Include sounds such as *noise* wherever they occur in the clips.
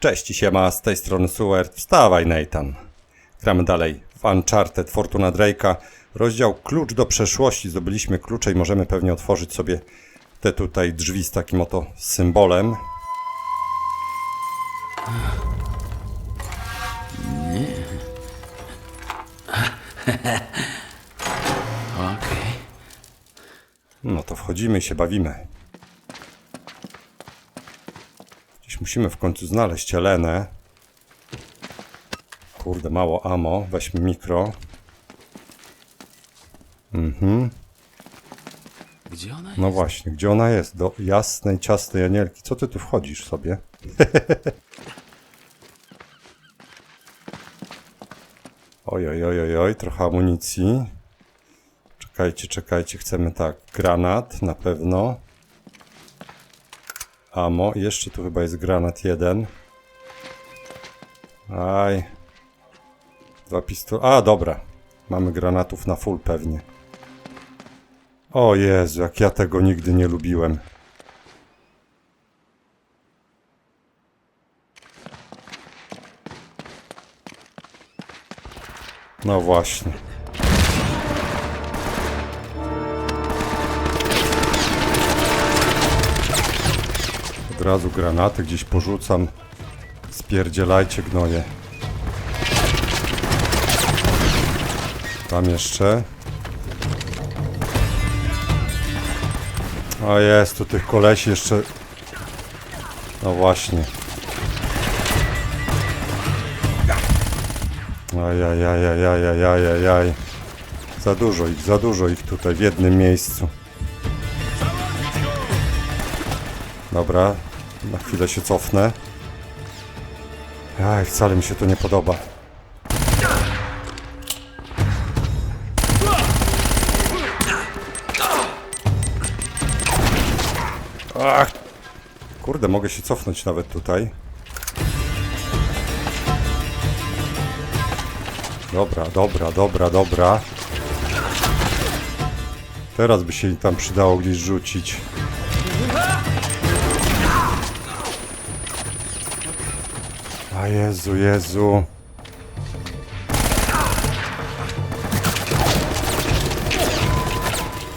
Cześć siema, z tej strony Suert. Wstawaj Nathan. Gramy dalej w Uncharted Fortuna Drake'a. Rozdział Klucz do przeszłości. Zdobyliśmy klucze i możemy pewnie otworzyć sobie te tutaj drzwi z takim oto symbolem. *laughs* Okej. No to wchodzimy i się bawimy. Gdzieś musimy w końcu znaleźć Elenę. Kurde, mało amo. Weźmy mikro. Gdzie ona jest? No właśnie, gdzie ona jest? Do jasnej, ciasnej anielki. Co ty tu wchodzisz sobie? *laughs* oj, oj, oj, oj, oj, trochę amunicji. Czekajcie, czekajcie, chcemy tak. Granat na pewno. Amo, jeszcze tu chyba jest granat jeden. Aj. Dwa pistole. A, dobra. Mamy granatów na full pewnie. O Jezu, jak ja tego nigdy nie lubiłem. No właśnie. Od razu granaty gdzieś porzucam. Spierdzielajcie gnoje. Tam jeszcze. O jest, tu tych kolesi jeszcze... No właśnie. Ajajajajajajajajaj. Za dużo ich, za dużo ich tutaj w jednym miejscu. Dobra, na chwilę się cofnę. Aj, wcale mi się to nie podoba. Ach! Kurde, mogę się cofnąć nawet tutaj. Dobra, dobra, dobra, dobra. Teraz by się tam przydało gdzieś rzucić. A Jezu, Jezu.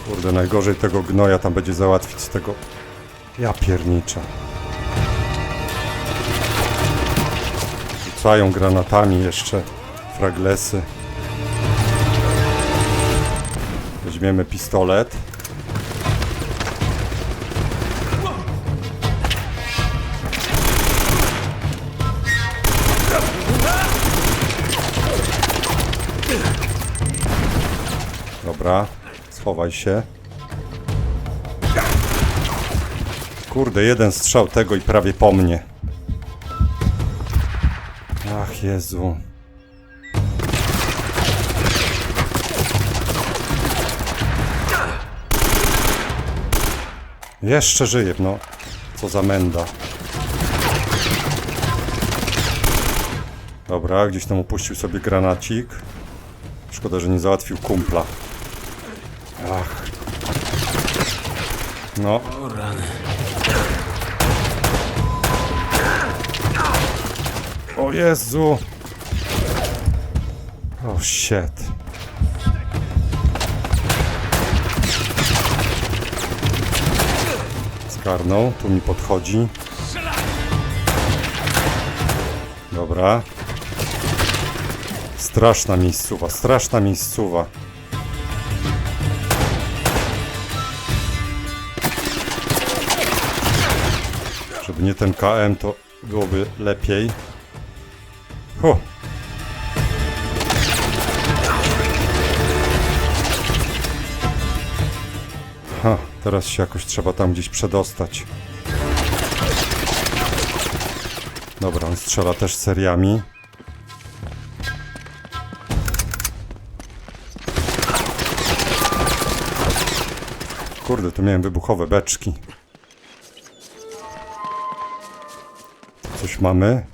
Kurde, najgorzej tego gnoja tam będzie załatwić z tego... Ja pierniczę. Rzucają granatami jeszcze fraglesy. Weźmiemy pistolet. Dobra, schowaj się. Kurde, jeden strzał tego i prawie po mnie. Ach, Jezu. Jeszcze żyje, no. Co za menda. Dobra, gdzieś tam upuścił sobie granacik. Szkoda, że nie załatwił kumpla. Ach. No, O Jezu! O shit. Skarnął, tu mi podchodzi. Dobra. Straszna miejscowa, straszna miejscowa. Żeby nie ten KM, to byłoby lepiej. Hu. Ha, teraz się jakoś trzeba tam gdzieś przedostać. Dobra, on strzela też seriami. Kurde, tu miałem wybuchowe beczki. Coś mamy?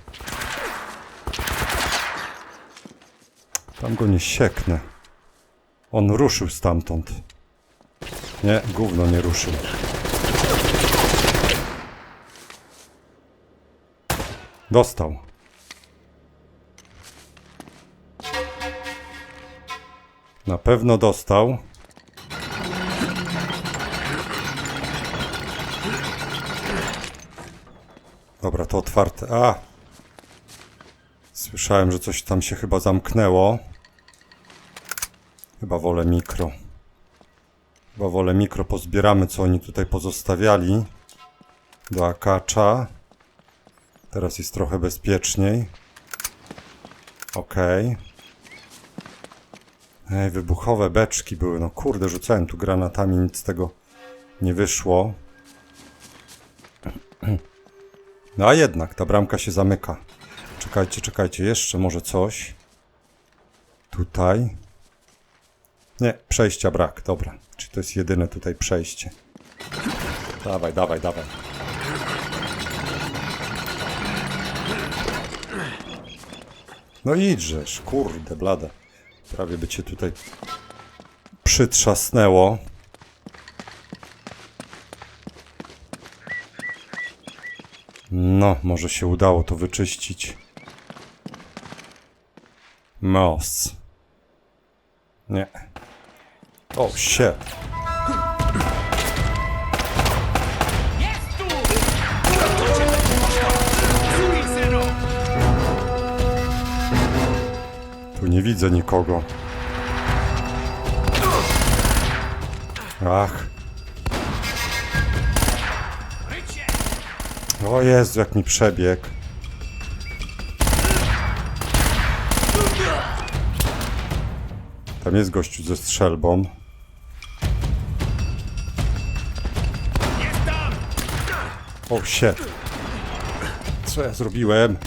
Tam go nie sieknę. On ruszył stamtąd. Nie, gówno nie ruszył. Dostał. Na pewno dostał. Dobra, to otwarte. A! Słyszałem, że coś tam się chyba zamknęło. Chyba wolę mikro. Chyba wolę mikro. Pozbieramy, co oni tutaj pozostawiali. Do akacza. Teraz jest trochę bezpieczniej. Okej. Ej, wybuchowe beczki były. No kurde, rzucałem tu granatami, nic z tego nie wyszło. No a jednak, ta bramka się zamyka. Czekajcie, czekajcie, jeszcze może coś. Tutaj. Nie, przejścia brak, dobra. Czy to jest jedyne tutaj przejście? Dawaj, dawaj, dawaj. No idżesz, kurde, blade. Prawie by cię tutaj przytrzasnęło. No, może się udało to wyczyścić. Moss. Nie. O, shit. Tu nie widzę nikogo. Ach. O Jezu, jak mi przebiegł. Tam jest gościu ze strzelbą. O shit. Co ja zrobiłem?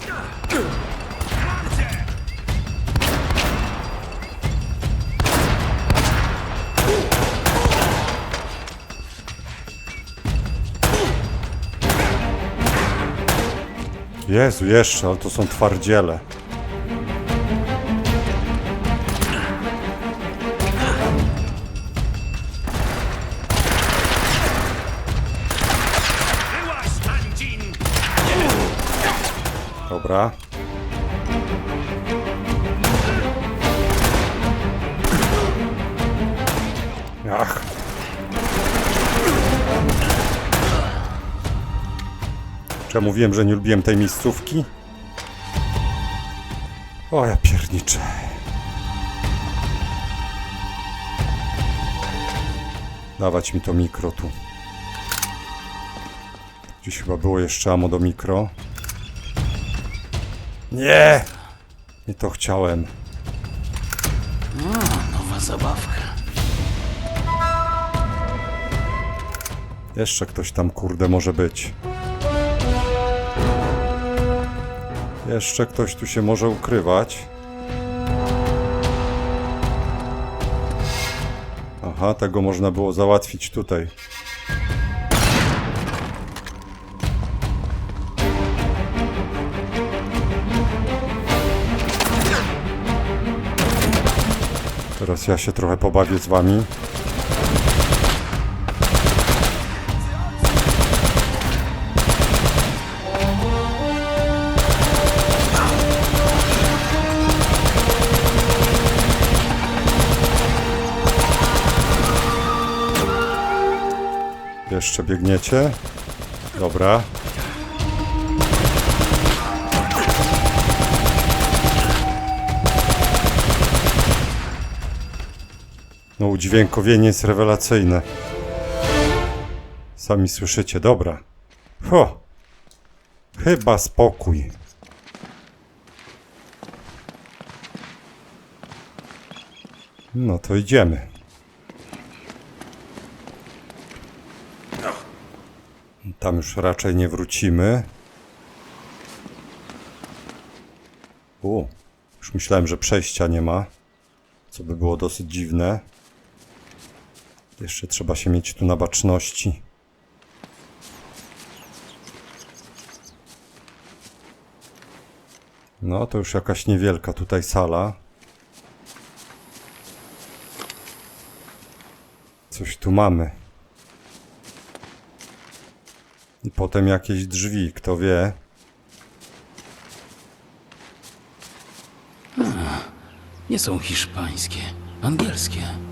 Jezu, jeszcze, ale to są twardziele. Dobra. Ach. Czy ja mówiłem, że nie lubiłem tej miejscówki? O, ja pierniczę. Dawać mi to mikro tu. Gdzieś chyba było jeszcze amo do mikro. Nie! Nie to chciałem. Nowa zabawka. Jeszcze ktoś tam kurde może być. Jeszcze ktoś tu się może ukrywać. Aha, tego można było załatwić tutaj. Teraz ja się trochę pobawię z wami. Jeszcze biegniecie. Dobra. No udźwiękowienie jest rewelacyjne. Sami słyszycie, dobra. Ho! Chyba spokój. No to idziemy. Tam już raczej nie wrócimy. U, już myślałem, że przejścia nie ma. Co by było dosyć dziwne. Jeszcze trzeba się mieć tu na baczności. No, to już jakaś niewielka tutaj sala. Coś tu mamy. I potem jakieś drzwi, kto wie. Nie są hiszpańskie, angielskie.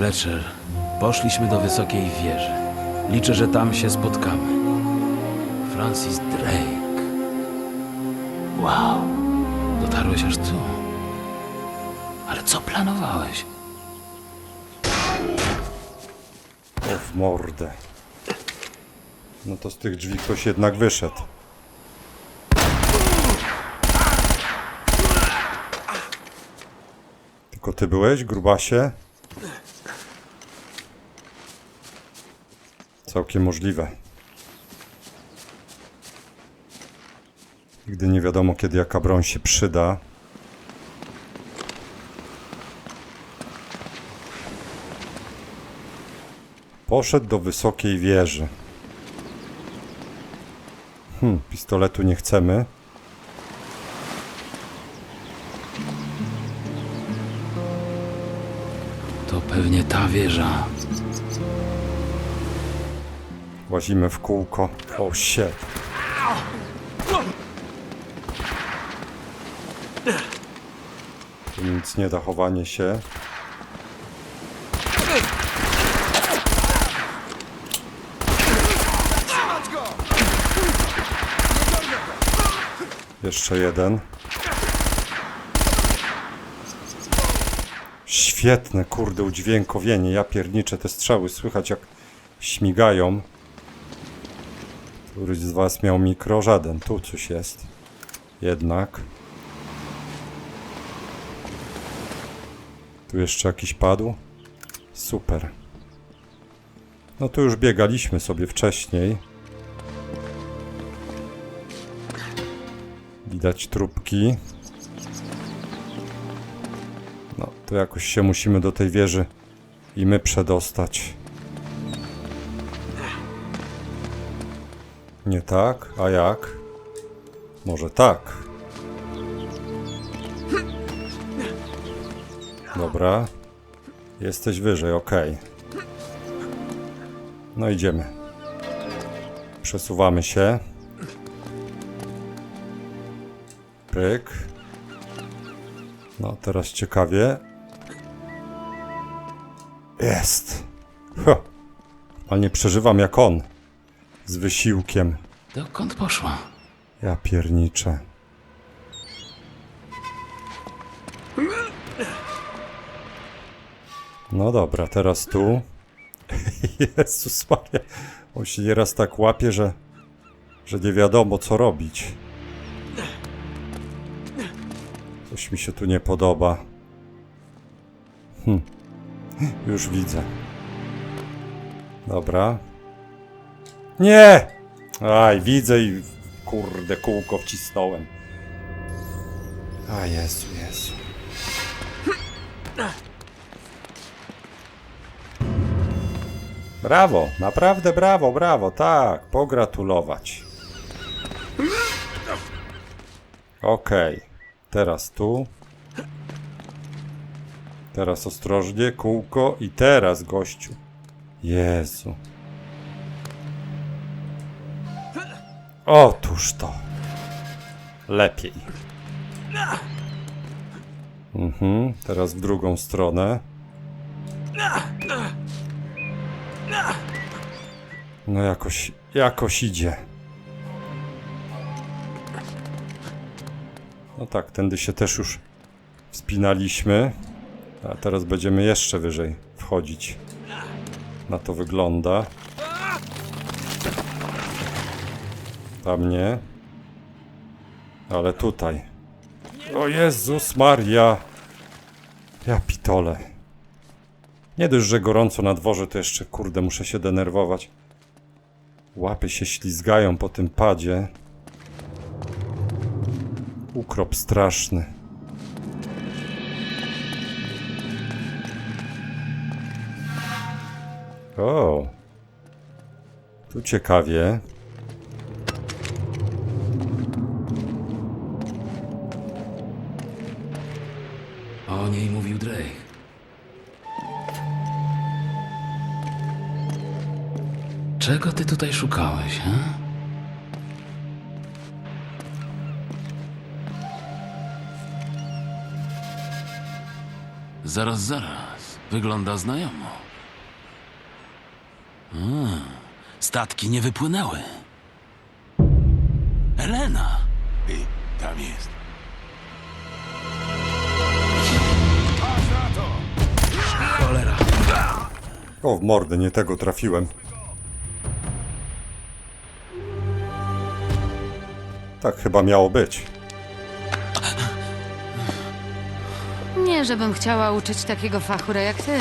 Fletcher, poszliśmy do wysokiej wieży. Liczę, że tam się spotkamy. Francis Drake. Wow. Dotarłeś aż tu. Ale co planowałeś? O w mordę. No to z tych drzwi ktoś jednak wyszedł. Tylko ty byłeś, grubasie? Całkiem możliwe. Nigdy nie wiadomo, kiedy jaka broń się przyda. Poszedł do wysokiej wieży. Hmm, pistoletu nie chcemy. To pewnie ta wieża. Łazimy w kółko. O shit. Nic nie da, chowanie się. Jeszcze jeden. Świetne, kurde, udźwiękowienie. Ja pierniczę te strzały. Słychać jak śmigają. Któryś z was miał mikro? Żaden. Tu coś jest. Jednak. Tu jeszcze jakiś padł? Super. No tu już biegaliśmy sobie wcześniej. Widać trupki. No, to jakoś się musimy do tej wieży i my przedostać. Nie tak? A jak? Może tak. Dobra. Jesteś wyżej, ok. No idziemy. Przesuwamy się. Pyk. No, teraz ciekawie. Jest. Ha. Ale nie przeżywam jak on. Z wysiłkiem. Dokąd poszła? Ja pierniczę. No dobra, teraz tu. *laughs* Jezus Maria. On się nieraz tak łapie, że, że nie wiadomo co robić. Coś mi się tu nie podoba. Hm. Już widzę. Dobra. Nie! Aj, widzę i kurde kółko wcisnąłem. A Jezu, Jezu. Brawo, naprawdę brawo, brawo, tak, pogratulować. Okej, teraz tu. Teraz ostrożnie, kółko i teraz gościu. Jezu. Otóż to. Lepiej. Mhm, teraz w drugą stronę. No jakoś, jakoś idzie. No tak, tędy się też już wspinaliśmy. A teraz będziemy jeszcze wyżej wchodzić. Na to wygląda. Tam nie. Ale tutaj. O Jezus Maria! Ja pitole. Nie dość, że gorąco na dworze, to jeszcze kurde muszę się denerwować. Łapy się ślizgają po tym padzie. Ukrop straszny. O. Tu ciekawie. Czego ty tutaj szukałeś, he? Zaraz, zaraz. Wygląda znajomo. A, statki nie wypłynęły. Elena! Ty, tam jest. Cholera. O, w mordę, nie tego trafiłem. Tak chyba miało być. Nie, żebym chciała uczyć takiego fachura jak ty.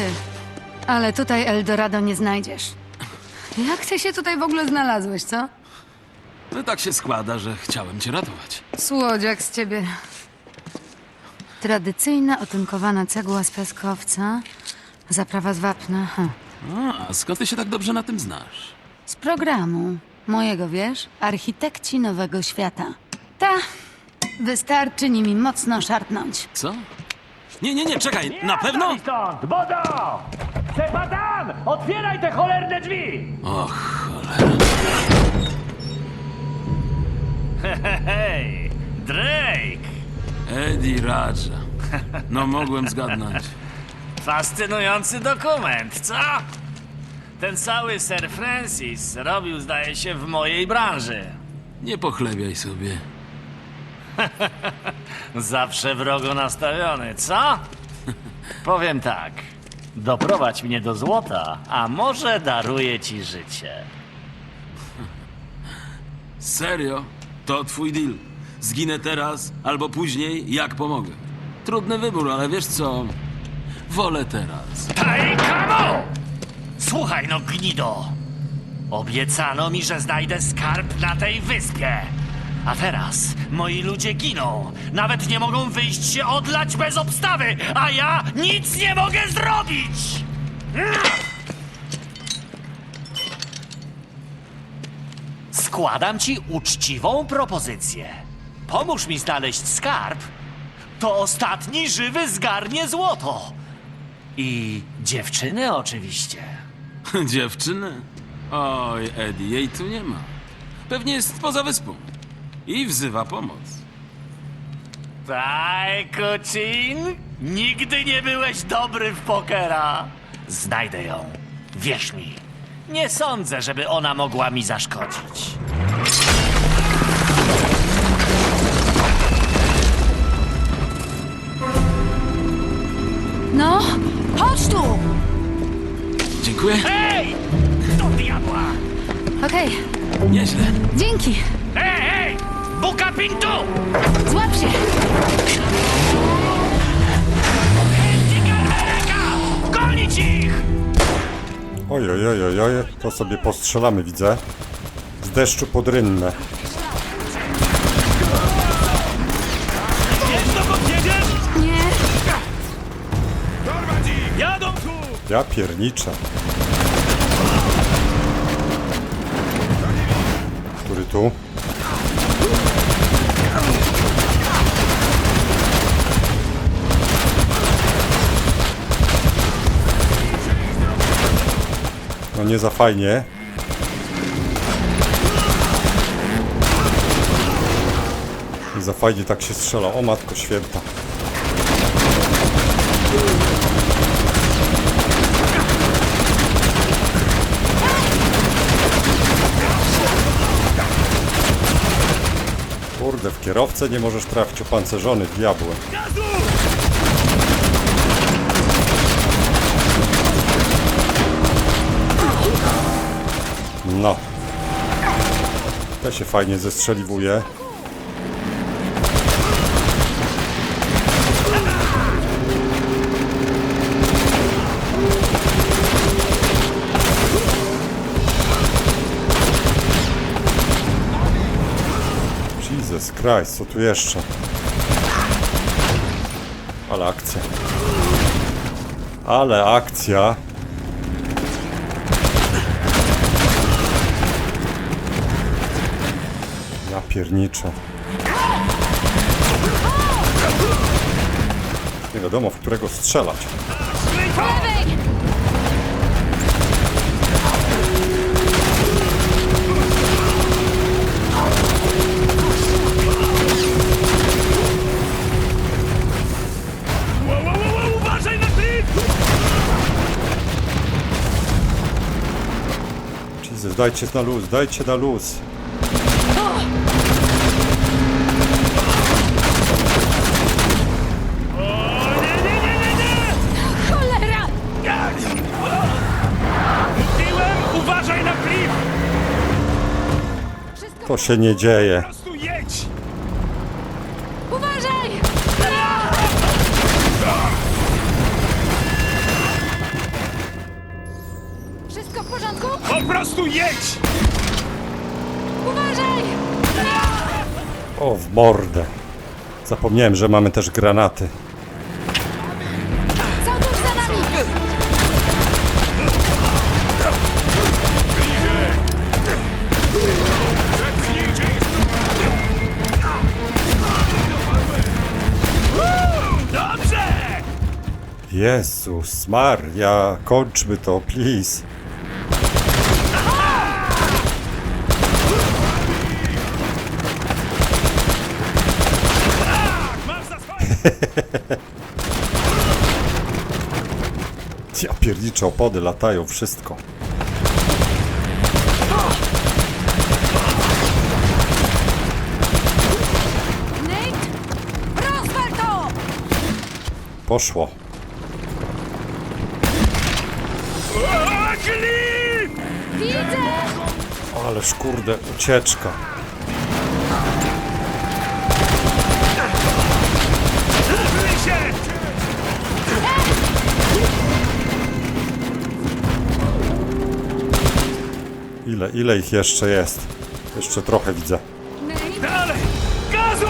Ale tutaj Eldorado nie znajdziesz. Jak ty się tutaj w ogóle znalazłeś, co? No tak się składa, że chciałem cię ratować. Słodziak z ciebie. Tradycyjna otynkowana cegła z piaskowca. Zaprawa z wapna. A skąd ty się tak dobrze na tym znasz? Z programu. Mojego, wiesz? Architekci Nowego Świata. Ta. Wystarczy nimi mocno szarpnąć. Co? Nie, nie, nie, czekaj, na pewno? Wracaj stąd, Bodo! Cepatam! Otwieraj te cholerne drzwi! Och, cholera. Hej, Drake! Eddie Raja. No mogłem zgadnąć. Fascynujący dokument, co? Ten cały Sir Francis robił, zdaje się, w mojej branży. Nie pochlebiaj sobie. *laughs* Zawsze wrogo nastawiony, co? Powiem tak. Doprowadź mnie do złota, a może daruję ci życie. *laughs* Serio? To twój deal. Zginę teraz albo później, jak pomogę. Trudny wybór, ale wiesz co? Wolę teraz. Hej, kamo! Słuchaj no, gnido! Obiecano mi, że znajdę skarb na tej wyspie. A teraz moi ludzie giną. Nawet nie mogą wyjść się odlać bez obstawy, a ja nic nie mogę zrobić! Składam ci uczciwą propozycję. Pomóż mi znaleźć skarb. To ostatni żywy zgarnie złoto. I dziewczyny oczywiście. *laughs* Dziewczynę? Oj, Eddie, jej tu nie ma. Pewnie jest poza wyspą. I wzywa pomoc. Tak, Kucin? Nigdy nie byłeś dobry w pokera. Znajdę ją. Wierz mi. Nie sądzę, żeby ona mogła mi zaszkodzić. No, chodź tu! Dziękuję. Hej! Do diabła! Okej, Nieźle. dzięki. Hej, hej! Buka Pintu! Złap się! Ręka! Gonić ich! Oj, oj, oj, oj, oj, to sobie postrzelamy, widzę. Z deszczu pod rynnę. Ja pierniczę. Który tu? No nie za fajnie. Nie za fajnie tak się strzela. O matko święta. Kurde, w kierowcę nie możesz trafić opancerzony diabłem. No. To się fajnie zestrzeliwuje. Christ, co tu jeszcze? Ale akcja. Ale akcja. Ja. Nie wiadomo, w którego strzelać. Dajcie na luz, dajcie na luz. Cholera! Mówiłem, uważaj na klip! To się nie dzieje. W mordę. Zapomniałem, że mamy też granaty. Są tuż za nami! Dobrze! Jezus Maria, kończmy to, please. Masz za swoje! *laughs* Ja pierniczę, opody latają, wszystko. Poszło. Widzę! Ależ kurde, ucieczka. Ile, ile ich jeszcze jest? Jeszcze trochę widzę. Dalej! Gazu!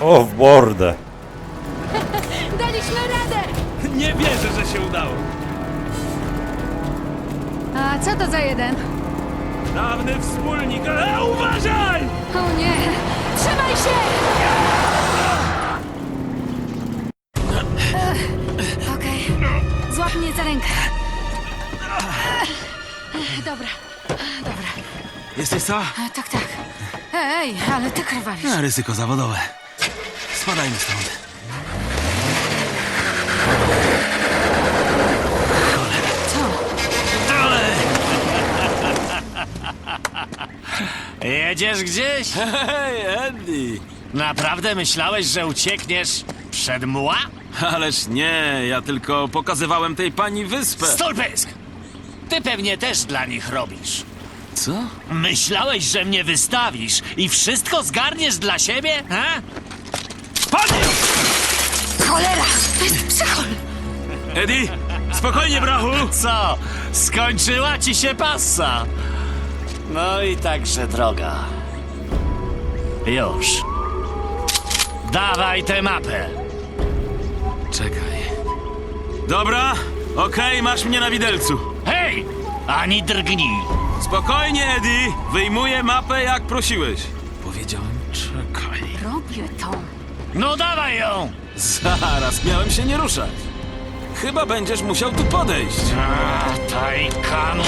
O, w mordę. *laughs* Daliśmy radę! Nie wierzę, że się udało. A co to za jeden? Dawny wspólnik, ale uważaj! O nie! Trzymaj się! Ech, Okej. Złap mnie za rękę. Dobra, dobra. Jesteś co? E, Tak, tak. Ej, ale ty krwawisz. A, ryzyko zawodowe. Spadajmy stąd. Co? Jedziesz gdzieś? *laughs* Hej, Andy! Naprawdę myślałeś, że uciekniesz przed mła? Ależ nie, ja tylko pokazywałem tej pani wyspę. Stolpysk! Ty pewnie też dla nich robisz. Co? Myślałeś, że mnie wystawisz i wszystko zgarniesz dla siebie? Ha? Padnij! Cholera! To jest psychol! Eddie, spokojnie, brachu! Co? Skończyła ci się passa. No i także droga. Już. Dawaj tę mapę. Czekaj. Dobra, okej, masz mnie na widelcu. Hej! Ani drgnij. Spokojnie, Eddie, wyjmuję mapę jak prosiłeś. Powiedziałem, czekaj. Robię to. No dawaj ją! Zaraz, miałem się nie ruszać. Chyba będziesz musiał tu podejść. A, Tajkanu!